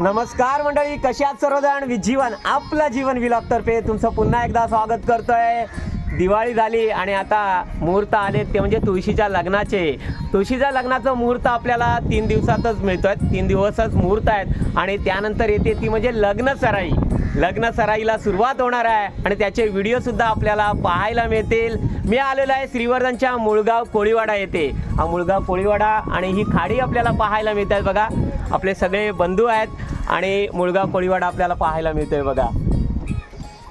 नमस्कार मंडळी कशी आहात सर्वजण? विजीवन आपलं जीवन विलॉग तर्फे तुमचं पुन्हा एकदा स्वागत करतोय. दिवाळी झाली आणि आता मुहूर्त आले ते म्हणजे तुळशीच्या लग्नाचे. तुळशीच्या लग्नाचं मुहूर्त आपल्याला तीन दिवसातच मिळतोय तीन दिवसच मुहूर्त आहेत. आणि त्यानंतर येते ती म्हणजे लग्न सराई लग्न सराईला सुरुवात होणार आहे आणि त्याचे व्हिडिओ सुद्धा आपल्याला पाहायला मिळतील. मी आलेलो आहे श्रीवर्धनच्या मुळगाव कोळीवाडा येथे. हा मुळगाव कोळीवाडा आणि ही खाडी आपल्याला पाहायला मिळत आहे बघा. आपले सगळे बंधू आहेत आणि मुळगाव कोळीवाडा आपल्याला पाहायला मिळतोय बघा.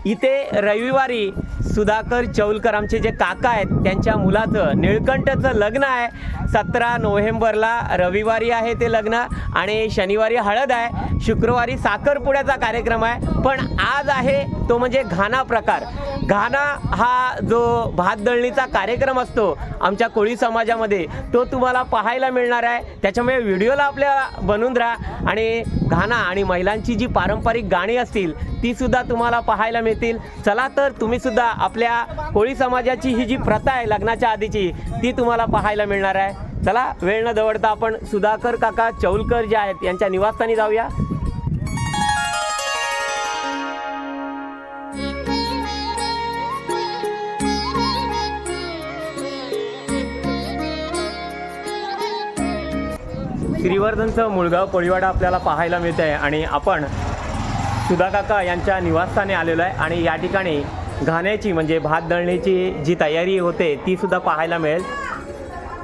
इथे रविवारी सुधाकर चौलकर आमचे जे काका आहेत त्यांच्या मुलाचं निळकंठचं लग्न आहे. सतरा नोव्हेंबरला रविवारी आहे ते लग्न आणि शनिवारी हळद आहे. शुक्रवारी साखरपुड्याचा कार्यक्रम आहे. पण आज आहे तो म्हणजे घाणा प्रकार. घाना हा जो भात दळणीचा कार्यक्रम असतो आमच्या कोळी समाजामध्ये तो तुम्हाला पाहायला मिळणार आहे. त्याच्यामुळे व्हिडिओला आपल्या बनून राहा. आणि घाना आणि महिलांची जी पारंपरिक गाणी असतील तीसुद्धा तुम्हाला पाहायला मिळतील. चला तर तुम्ही सुद्धा आपल्या कोळी समाजाची ही जी प्रथा आहे लग्नाच्या आधीची ती तुम्हाला पाहायला मिळणार आहे. चला वेळ न दवडता आपण सुधाकर काका चौलकर जे आहेत यांच्या निवासस्थानी जाऊया. श्रीवर्धनचं मुळगाव कोळीवाडा आपल्याला पाहायला मिळत आहे आणि आपण सुधाकाका यांच्या निवासस्थानी आलेलो आहे आणि या ठिकाणी घाण्याची म्हणजे भात दळणीची जी तयारी होते ती सुद्धा पाहायला मिळेल.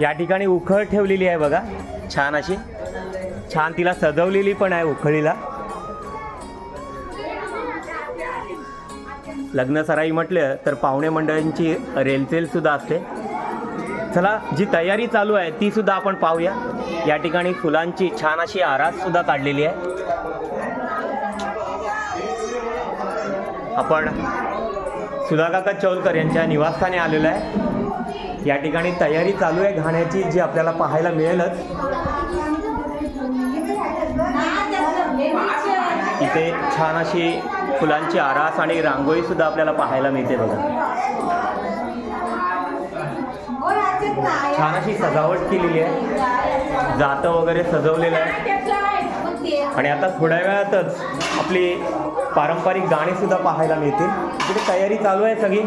या ठिकाणी उखळ ठेवलेली आहे बघा. छान अशी. छान तिला सजवलेली पण आहे उखळीला. लग्न सराई म्हटलं तर पाहुणे मंडळींची रेलचेल सुद्धा असते. चला जी तयारी चालू आहे ती सुद्धा आपण पाहूया. या ठिकाणी फुलांची छान अशी आरास सुद्धा काढलेली आहे. आपण सुधाकाका चौलकर यांच्या निवासस्थानी आलेलो आहे. या ठिकाणी तयारी चालू आहे घाण्याची जी आपल्याला पाहायला मिळेलच. इथे छान अशी फुलांची आरास आणि रांगोळी सुद्धा आपल्याला पाहायला मिळते बघा. छान अशी सजावट केलेली आहे. जातं वगैरे सजवलेलं आहे. आणि आता थोड्या वेळातच आपली पारंपरिक गाणेसुद्धा पाहायला मिळतील. तिथे तयारी चालू आहे सगळी.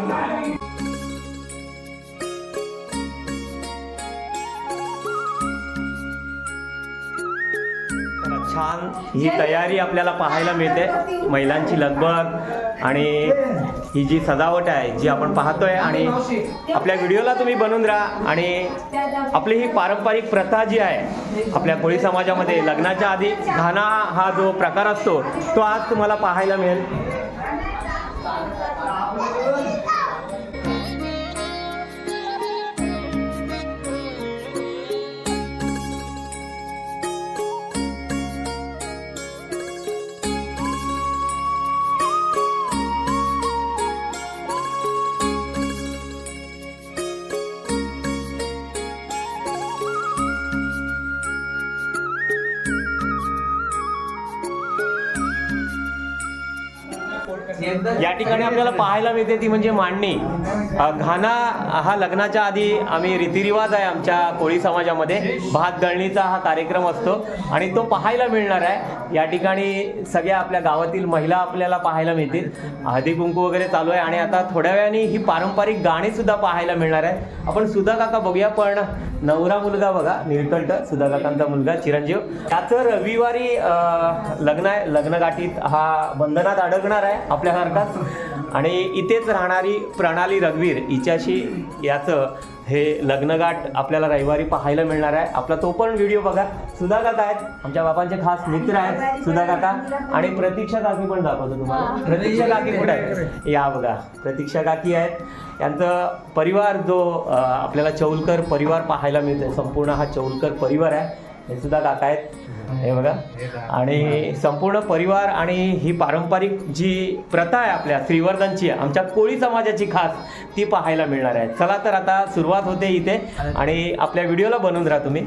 छान ही तयारी आपल्याला पाहायला मिळते. महिलांची लगबग आणि ही जी सजावट आहे जी आपण पाहतोय आणि आपल्या व्हिडिओला तुम्ही बनवून राहा आणि आपली ही पारंपरिक प्रथा जी आहे आपल्या कोळी समाजामध्ये लग्नाच्या आधी घाणा हा जो प्रकार असतो तो आज तुम्हाला पाहायला मिळेल. या ठिकाणी आपल्याला पाहायला मिळते ती म्हणजे मांडणी. घाना हा लग्नाच्या आधी आम्ही रीतिरिवाज आहे आमच्या कोळी समाजामध्ये. भात दळणीचा हा कार्यक्रम असतो आणि तो पाहायला मिळणार आहे. या ठिकाणी सगळ्या आपल्या गावातील महिला आपल्याला पाहायला मिळतील. हळदी कुंकू वगैरे चालू आहे आणि आता थोड्या वेळाने ही पारंपरिक गाणी सुद्धा पाहायला मिळणार आहे. आपण सुधा काका बघूया पण नवरा मुलगा बघा निळकंठ सुधा काकांचा मुलगा चिरंजीव. त्याचं रविवारी लग्न आहे लग्नगाठीत हा बंधनात अडकणार आहे. आपल्यासारखाच आणि इथेच राहणारी प्रणाली रघुवीर हिच्याशी याचं हे लग्नगाठ आपल्याला रविवारी पाहायला मिळणार आहे. आपला तो पण व्हिडिओ बघा. सुधा काका आहेत. आमच्या बाबांचे खास मित्र आहेत सुधा काका आणि प्रतीक्षा काकी पण दाखवतो तुम्हाला. प्रतीक्षा काकी कुठे आहे या बघा. प्रतीक्षा काकी आहेत. यांचं परिवार जो आपल्याला चौलकर परिवार पाहायला मिळतो संपूर्ण हा चौलकर परिवार आहे. हे सुद्धा काका आहेत. हे बघा. आणि संपूर्ण परिवार आणि ही पारंपरिक जी प्रथा आहे आपल्या श्रीवर्धनची आमच्या कोळी समाजाची खास ती पाहायला मिळणार आहे. चला तर आता सुरुवात होते इथे. आणि आपल्या व्हिडिओला बनवून राहा तुम्ही.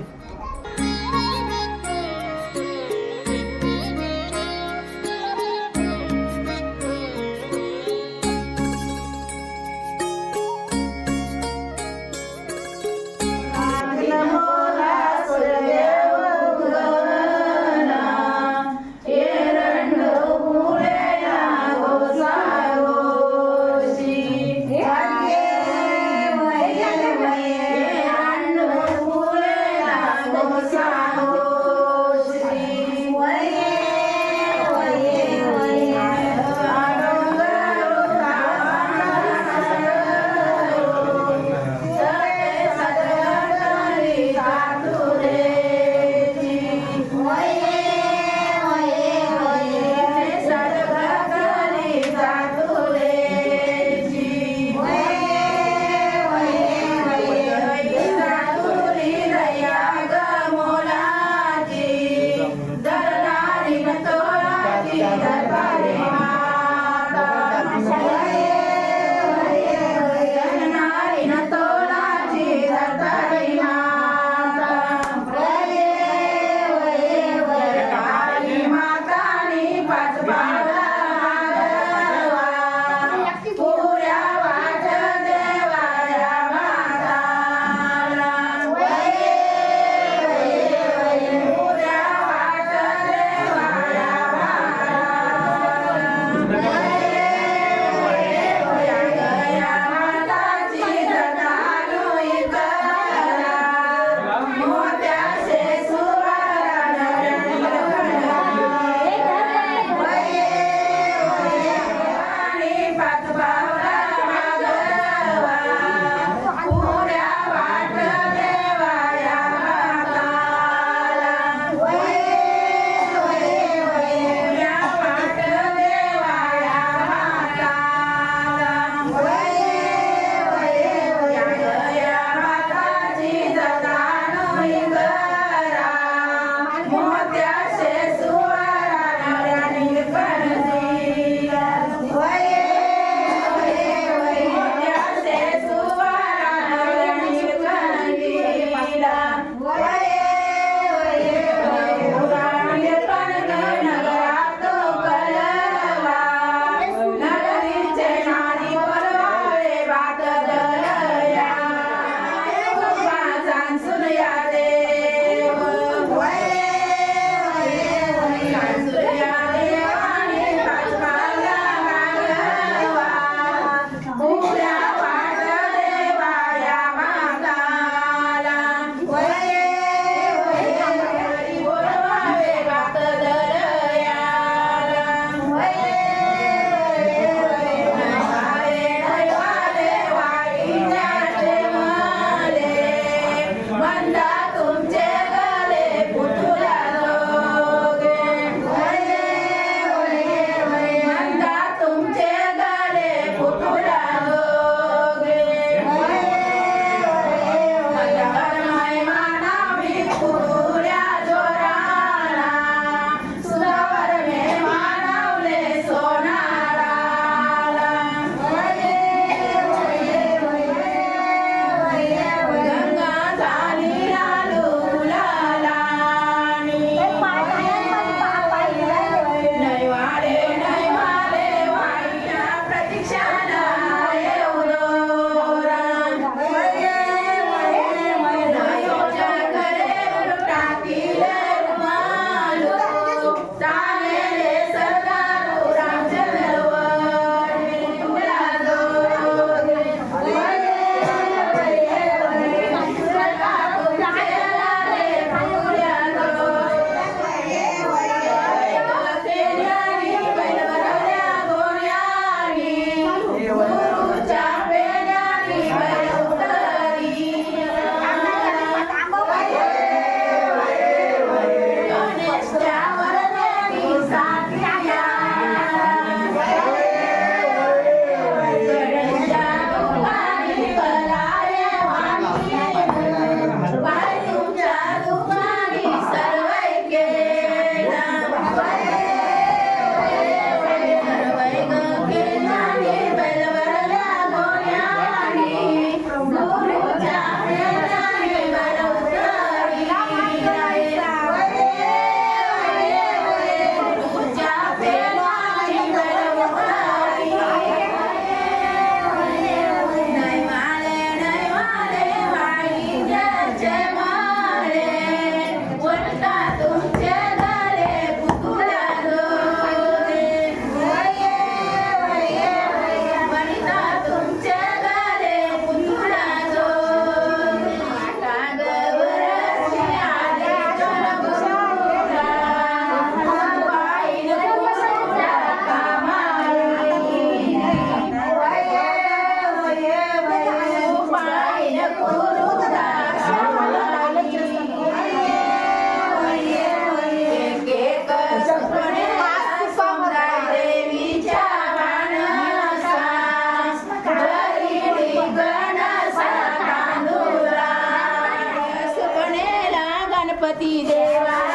ગણપતિ દેવા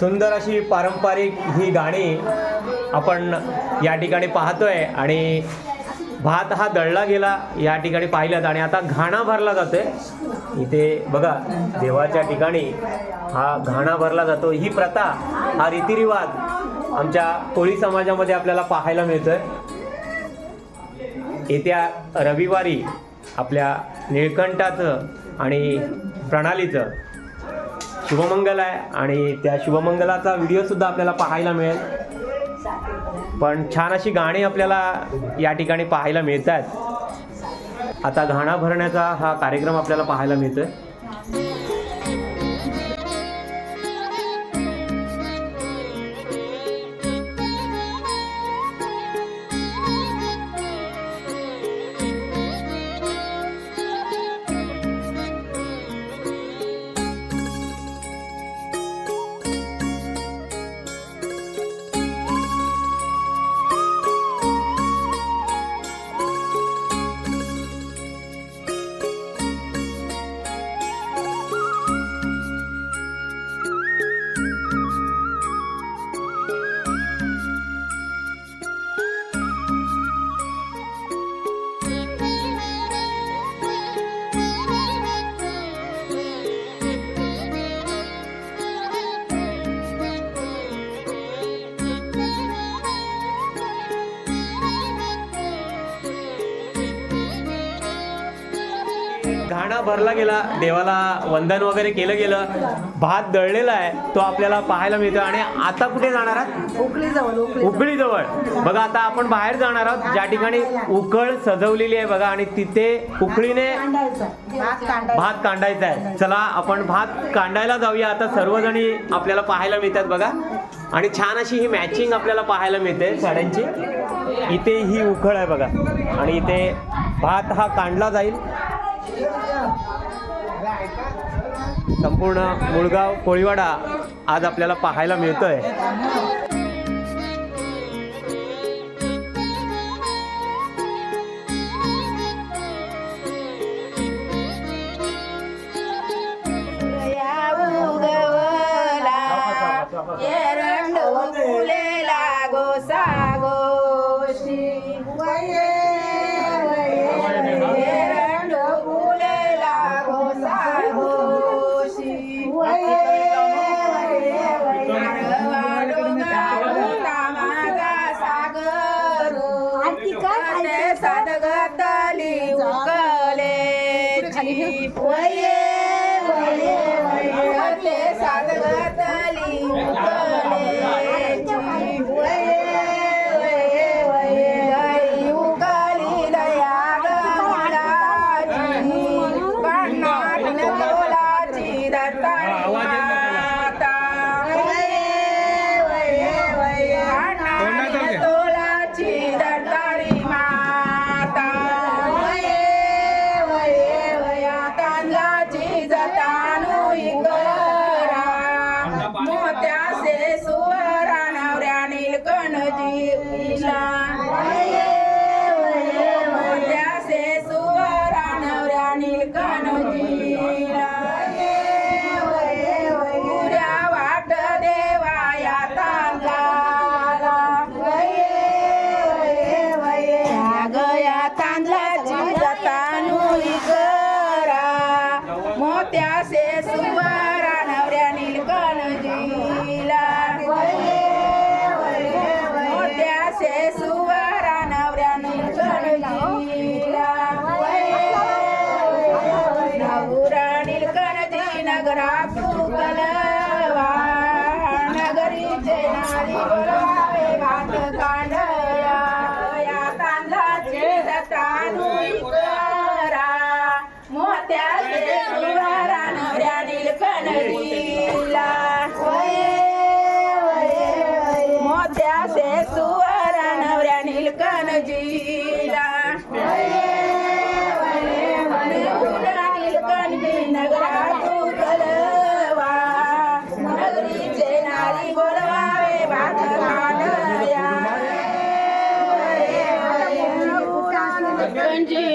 सुंदर अशी पारंपरिक ही गाणी आपण या ठिकाणी पाहतोय आणि भात हा दळला गेला या ठिकाणी पाहिलं आणि आता घाणा भरला जातोय. इथे बघा देवाच्या ठिकाणी हा घाणा भरला जातो. ही प्रथा हा रीतिरिवाज आमच्या कोळी समाजामध्ये आपल्याला पाहायला मिळतोय. येत्या रविवारी आपल्या निळकंठाचं आणि प्रणालीचं शुभमंगल आहे आणि त्या शुभमंगलाचा व्हिडिओ सुद्धा आपल्याला पाहायला मिळेल. पण छान अशी गाणी आपल्याला या ठिकाणी पाहायला मिळत आहेत आता घाणा भरण्याचा हा कार्यक्रम आपल्याला पाहायला मिळतोय. आहे भरला गेला देवाला वंदन वगैरे केलं गेलं भात दळलेला आहे तो आपल्याला पाहायला मिळतो आणि आता कुठे जाणार आहात? उकळी जवळ उकळी उकळी जवळ बघा आता आपण बाहेर जाणार आहोत. ज्या ठिकाणी उकळ सजवलेली आहे बघा आणि तिथे उकळीने कांडायचा भात कांडायचा. भात कांडायचा आहे. चला आपण भात कांडायला जाऊया. आता सर्वजणी आपल्याला पाहायला मिळतात बघा. आणि छान अशी ही मॅचिंग आपल्याला पाहायला मिळते साड्यांची. इथे ही उखळ आहे बघा. आणि इथे भात हा कांडला जाईल. संपूर्ण मुळगाव कोळीवाडा आज आपल्याला पाहायला मिळतोय. tá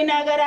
ನಗರ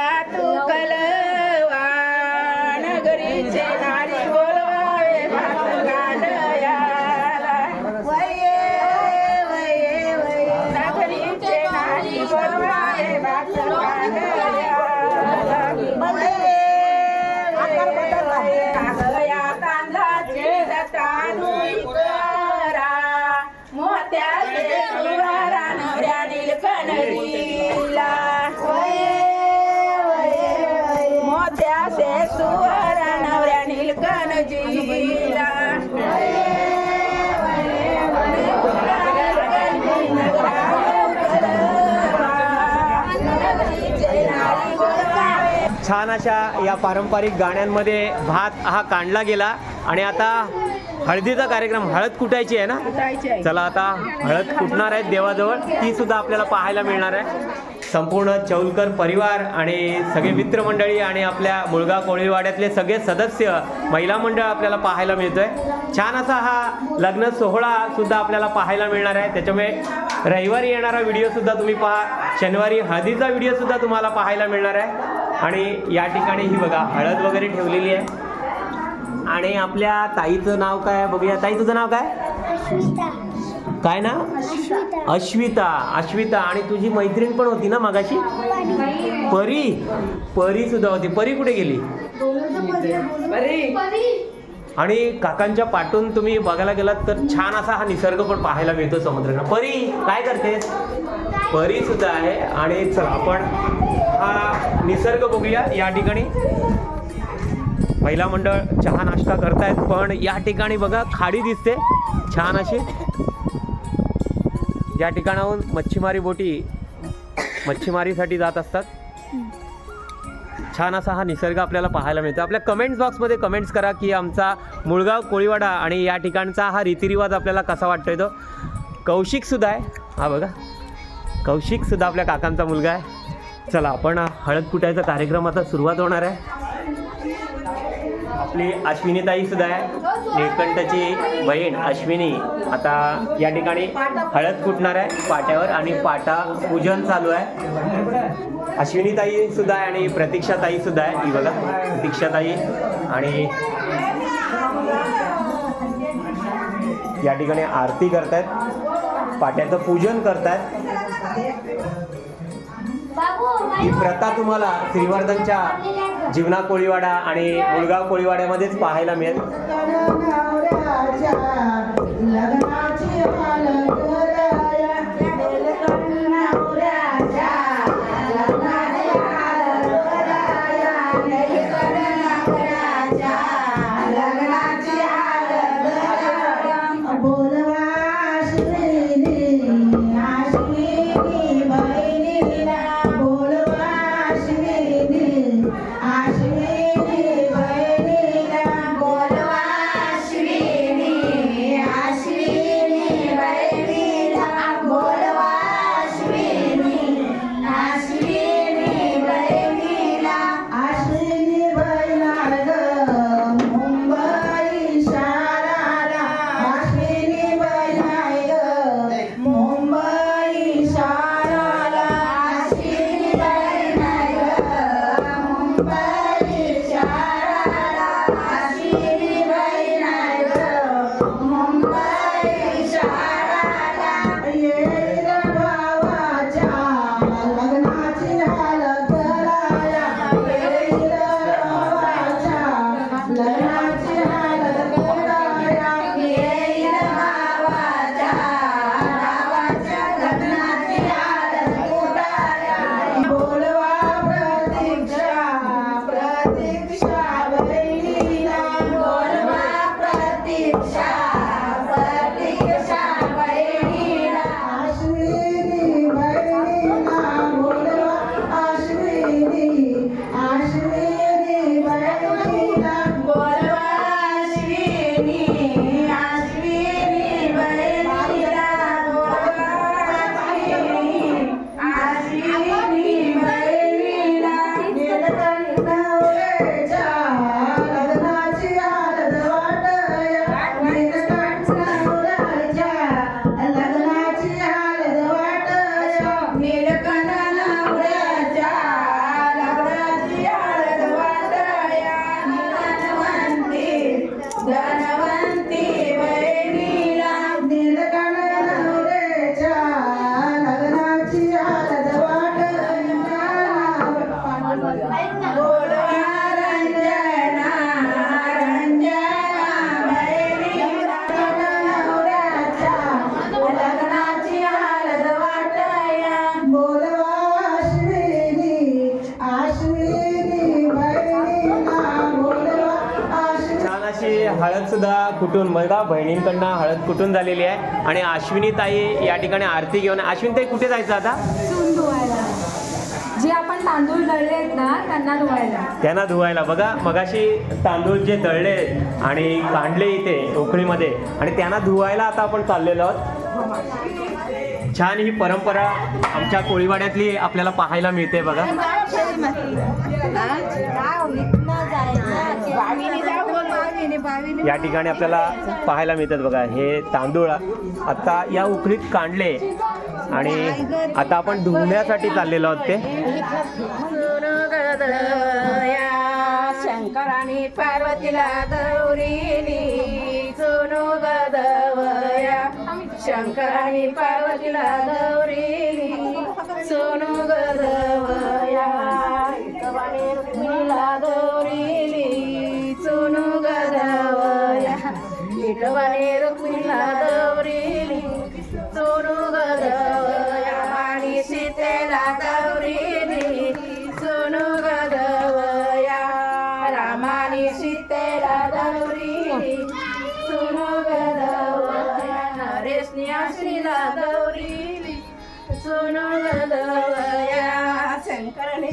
छान अशा या पारंपरिक गाण्यांमध्ये भात हा काढला गेला. आणि आता हळदीचा कार्यक्रम हळद कुटायची आहे ना. चला आता हळद कुटणार आहेत देवाजवळ. ती सुद्धा आपल्याला पाहायला मिळणार आहे. संपूर्ण चौलकर परिवार आणि सगळे मित्रमंडळी आणि आपल्या मुळगा कोळीवाड्यातले सगळे सदस्य महिला मंडळ आपल्याला पाहायला मिळतोय. छान असा हा लग्न सोहळा सुद्धा आपल्याला पाहायला मिळणार आहे. त्याच्यामुळे रविवारी येणारा व्हिडिओ सुद्धा तुम्ही पहा. शनिवारी हळदीचा व्हिडिओ सुद्धा तुम्हाला पाहायला मिळणार आहे. आणि या ठिकाणी ही बघा हळद वगैरे ठेवलेली आहे. आणि आपल्या ताईचं नाव काय आहे? बघूया. ताई तुझं नाव काय? काय ना? अश्विता. अश्विता. आणि तुझी मैत्रीण पण होती ना मगाशी? परी. परी सुद्धा होती. परी कुठे गेली? आणि काकांच्या पाठून तुम्ही बघायला गेलात तर छान असा हा निसर्ग पण पाहायला मिळतो समुद्राला परी काय करतेस? परी सुद्धा आहे आणि चला आपण हा निसर्ग बघूया या ठिकाणी. महिला मंडळ चहा नाश्ता करतायत पण या ठिकाणी बघा खाडी दिसते. छान अशी. या ठिकाणाहून मच्छीमारी बोटी मच्छीमारीसाठी जात असतात. छान असा हा निसर्ग आपल्याला पाहायला मिळतो. आपल्या कमेंट्स बॉक्समध्ये कमेंट्स करा की आमचा मुळगाव कोळीवाडा आणि या ठिकाणचा हा रीतिरिवाज आपल्याला कसा वाटतो आहे तो कौशिकसुद्धा आहे. हा बघा. कौशिकसुद्धा आपल्या काकांचा मुलगा आहे. चला आपण हळद कुटायचा कार्यक्रम आता सुरुवात होणार आहे. आपली अश्विनीताईसुद्धा आहे. निळकंठची बहीण अश्विनी आता या ठिकाणी हळद कुटणार आहे. पाट्यावर आणि पाटा पूजन चालू आहे. अश्विनीताई सुद्धा आहे आणि प्रतीक्षाताई सुद्धा आहे. ही बघा प्रतीक्षाताई. आणि या ठिकाणी आरती करतायत. पाट्याचं पूजन करतायत. ही प्रथा तुम्हाला श्रीवर्धनच्या जीवना कोळीवाडा आणि मुळगाव कोळीवाड्यामध्येच पाहायला मिळेल. कुटून बघा बहिणींकडनं हळद कुटून झालेली आहे? आणि अश्विनी ताई या ठिकाणी आरती घेऊन अश्विनी ताई कुठे जायचं आता? चून धुवायला. जे आपण तांदूळ दळले आहेत ना त्यांना धुवायला. त्यांना धुवायला. बघा मगाशी तांदूळ जे दळले आणि काढले इथे उकळीमध्ये आणि त्यांना धुवायला आता आपण चाललेलो आहोत. छान ही परंपरा आमच्या कोळीवाड्यातली आपल्याला पाहायला मिळते बघा. या ठिकाणी आपल्याला पाहायला मिळतात बघा हे तांदूळ आता या उकळीत काढले आणि आता आपण धुवण्यासाठी चाललेलो आहोत ते. शंकराने पार्वतीला गदवया शंकराने पार्वतीला दौरीली सोनू गदवया विठोबाने रुक्मिणीला दौरीली सोनू गदवया आणि सीतेला दौरीली सोनू गदवया रामाने सीतेला दौरीली सोनू गदवया नरेशने आश्रीला दौरीली सोनू गदवया शंकरने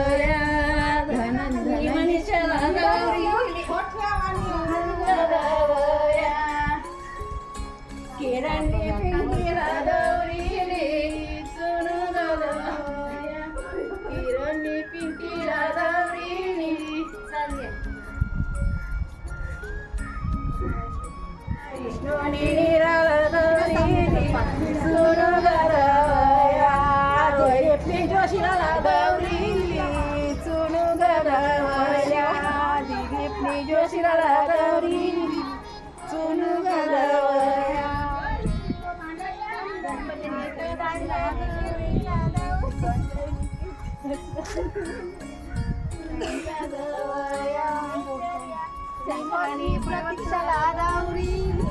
जोशीला दौरीली सोनू गदवया दिलीपने जोशीला सोनू गदवया शंकराने प्रतीक्षाला दौरीली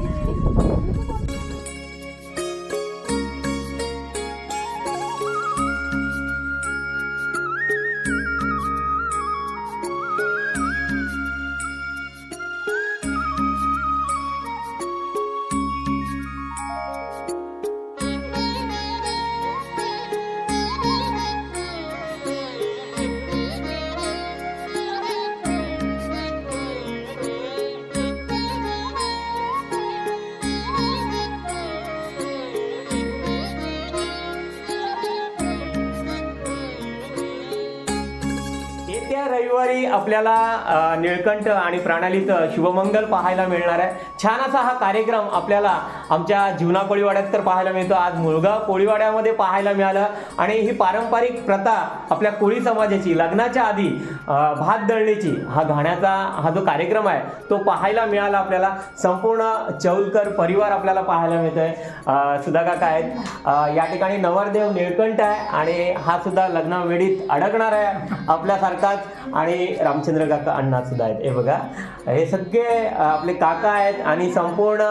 रविवारी आपल्याला निळकंठ आणि प्रणालीचं शुभमंगल पाहायला मिळणार आहे. छान असा हा कार्यक्रम आपल्याला आमच्या जीवना कोळीवाड्यात तर पाहायला मिळतो. आज मुलगा कोळीवाड्यामध्ये पाहायला मिळालं. आणि ही पारंपरिक प्रथा आपल्या कोळी समाजाची लग्नाच्या आधी भात दळणीची हा घाण्याचा हा जो कार्यक्रम आहे तो पाहायला मिळाला आपल्याला. संपूर्ण चौलकर परिवार आपल्याला पाहायला मिळतोय. अ, सुधा आहेत? या ठिकाणी नवरदेव निळकंठ आहे आणि हा सुद्धा लग्नावेळीत अडकणार आहे आपल्यासारखाच. आणि रामचंद्र काका अण्णा सुद्धा आहेत. हे बघा. हे सगळे आपले काका आहेत आणि संपूर्ण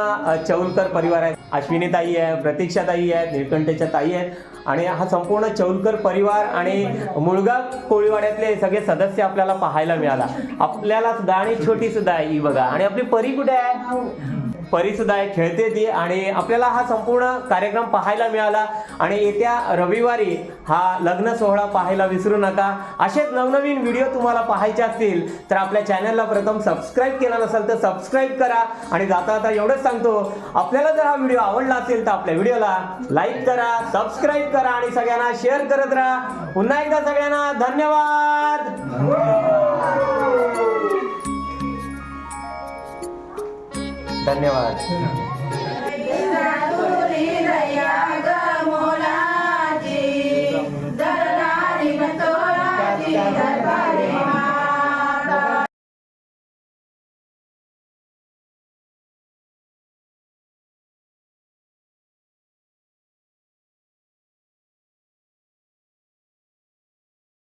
चौलकर परिवार आहेत अश्विनीताई आहे प्रतीक्षा ताई आहेत निळकंठेच्या ताई आहेत आणि हा संपूर्ण चौलकर परिवार आणि मुळगा कोळीवाड्यातले सगळे सदस्य आपल्याला पाहायला मिळाला. आपल्याला सुद्धा आणि छोटी सुद्धा आहे ही बघा. आणि आपली परी कुठे आहे? परी आहे खेळते ती आणि आपल्याला हा संपूर्ण कार्यक्रम पाहायला मिळाला. आणि येत्या रविवारी हा लग्न सोहळा पाहायला विसरू नका. असेच नवनवीन व्हिडिओ तुम्हाला पाहायचे असतील तर आपल्या चॅनलला प्रथम सबस्क्राईब केला नसेल तर सबस्क्राईब करा. आणि जाता जाता एवढंच सांगतो आपल्याला जर हा व्हिडिओ आवडला असेल तर आपल्या व्हिडिओला लाईक करा सबस्क्राईब करा आणि सगळ्यांना शेअर करत राहा. पुन्हा एकदा सगळ्यांना धन्यवाद! धन्यवाद.